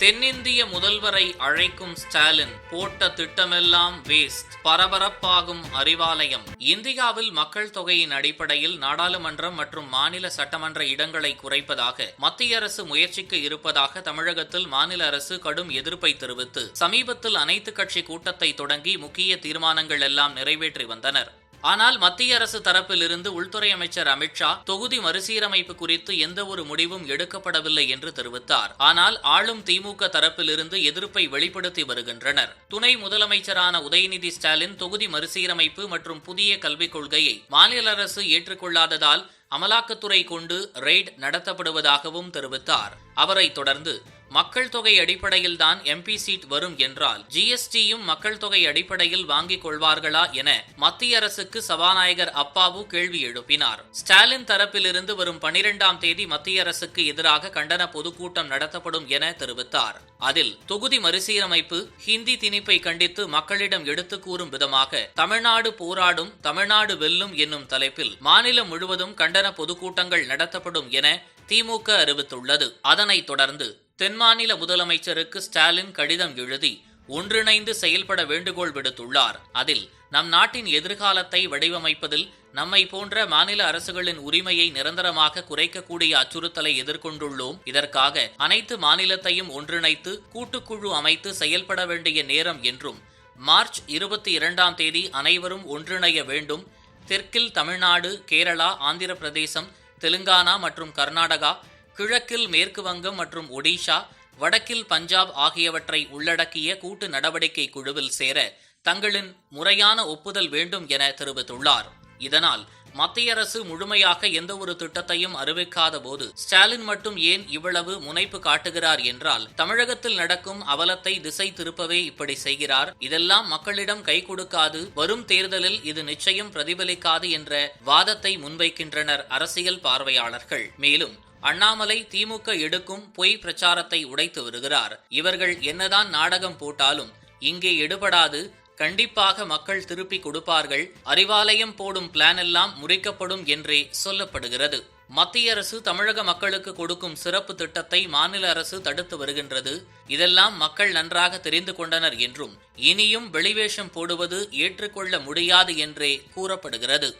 தென்னிந்திய முதல்வரை அழைக்கும் ஸ்டாலின் போட்ட திட்டமெல்லாம் வேஸ்ட் பரபரப்பாகும் அறிவாலயம். இந்தியாவில் மக்கள் தொகையின் அடிப்படையில் நாடாளுமன்றம் மற்றும் மாநில சட்டமன்ற இடங்களை குறைப்பதாக மத்திய அரசு முயற்சிக்க இருப்பதாக தமிழகத்தில் மாநில அரசு கடும் எதிர்ப்பை தெரிவித்து சமீபத்தில் அனைத்து கட்சி கூட்டத்தை தொடங்கி முக்கிய தீர்மானங்கள் எல்லாம் நிறைவேற்றி வந்தனர். ஆனால் மத்திய அரசு தரப்பிலிருந்து உள்துறை அமைச்சர் அமித்ஷா தொகுதி மறுசீரமைப்பு குறித்து எந்த ஒரு முடிவும் எடுக்கப்படவில்லை என்று தெரிவித்தார். ஆனால் ஆளும் திமுக தரப்பிலிருந்து எதிர்ப்பை வெளிப்படுத்தி வருகின்றனர். துணை முதலமைச்சரான உதயநிதி ஸ்டாலின் தொகுதி மறுசீரமைப்பு மற்றும் புதிய கல்விக் கொள்கையை மாநில அரசு ஏற்றுக்கொள்ளாததால் அமலாக்கத்துறை கொண்டு ரெய்ட் நடத்தப்படுவதாகவும் தெரிவித்தார். அவரை தொடர்ந்து மக்கள் தொகை அடிப்படையில்தான் எம்பி சீட் வரும் என்றால் ஜிஎஸ்டியும் மக்கள் தொகை அடிப்படையில் வாங்கிக் கொள்வார்களா என மத்திய அரசுக்கு சபாநாயகர் அப்பாவு கேள்வி எழுப்பினார். ஸ்டாலின் தரப்பிலிருந்து வரும் பனிரெண்டாம் தேதி மத்திய அரசுக்கு எதிராக கண்டன பொதுக்கூட்டம் நடத்தப்படும் என தெரிவித்தார். அதில் தொகுதி மறுசீரமைப்பு ஹிந்தி திணிப்பை கண்டித்து மக்களிடம் எடுத்து கூறும் விதமாக தமிழ்நாடு போராடும் தமிழ்நாடு வெல்லும் என்னும் தலைப்பில் மாநிலம் முழுவதும் கண்டன பொதுக்கூட்டங்கள் நடத்தப்படும் என திமுக அறிவித்துள்ளது. அதனைத் தொடர்ந்து தென்மாநில முதலமைச்சருக்கு ஸ்டாலின் கடிதம் எழுதி ஒன்றிணைந்து செயல்பட வேண்டுகோள் விடுத்துள்ளார். அதில் நம் நாட்டின் எதிர்காலத்தை வடிவமைப்பதில் நம்மை போன்ற மாநில அரசுகளின் உரிமையை நிரந்தரமாக குறைக்கக்கூடிய அச்சுறுத்தலை எதிர்கொண்டுள்ளோம். இதற்காக அனைத்து மாநிலத்தையும் ஒன்றிணைத்து கூட்டுக்குழு அமைத்து செயல்பட வேண்டிய நேரம் என்றும் மார்ச் இருபத்தி இரண்டாம் தேதி அனைவரும் ஒன்றிணைய வேண்டும். தெற்கில் தமிழ்நாடு கேரளா ஆந்திர பிரதேசம் தெலுங்கானா மற்றும் கர்நாடகா கிழக்கில் மேற்கு வங்கம் மற்றும் ஒடிஷா வடக்கில் பஞ்சாப் ஆகியவற்றை உள்ளடக்கிய கூட்டு நடவடிக்கை குழுவில் சேர தங்களின் முறையான ஒப்புதல் வேண்டும் என தெரிவித்துள்ளார். இதனால் மத்திய அரசு முழுமையாக எந்த ஒரு திட்டத்தையும் அறிவிக்காத போது ஸ்டாலின் மட்டும் ஏன் இவ்வளவு முனைப்பு காட்டுகிறார் என்றால் தமிழகத்தில் நடக்கும் அவலத்தை திசை திருப்பவே இப்படி செய்கிறார். இதெல்லாம் மக்களிடம் கை கொடுக்காது. வரும் தேர்தலில் இது நிச்சயம் பிரதிபலிக்காது என்ற வாதத்தை முன்வைக்கின்றனர் அரசியல் பார்வையாளர்கள். மேலும் அண்ணாமலை திமுக எடுக்கும் பொய் பிரச்சாரத்தை உடைத்து வருகிறார். இவர்கள் என்னதான் நாடகம் போட்டாலும் இங்கே எடுபடாது கண்டிப்பாக மக்கள் திருப்பி கொடுப்பார்கள் அறிவாலயம் போடும் பிளான் எல்லாம் முறிக்கப்படும் என்றே சொல்லப்படுகிறது. மத்திய அரசு தமிழக மக்களுக்கு கொடுக்கும் சிறப்பு திட்டத்தை மாநில அரசு தடுத்து வருகின்றது. இதெல்லாம் மக்கள் நன்றாக தெரிந்து கொண்டனர் என்றும் இனியும் வெளிவேஷம் போடுவது ஏற்றுக்கொள்ள முடியாது என்றே கூறப்படுகிறது.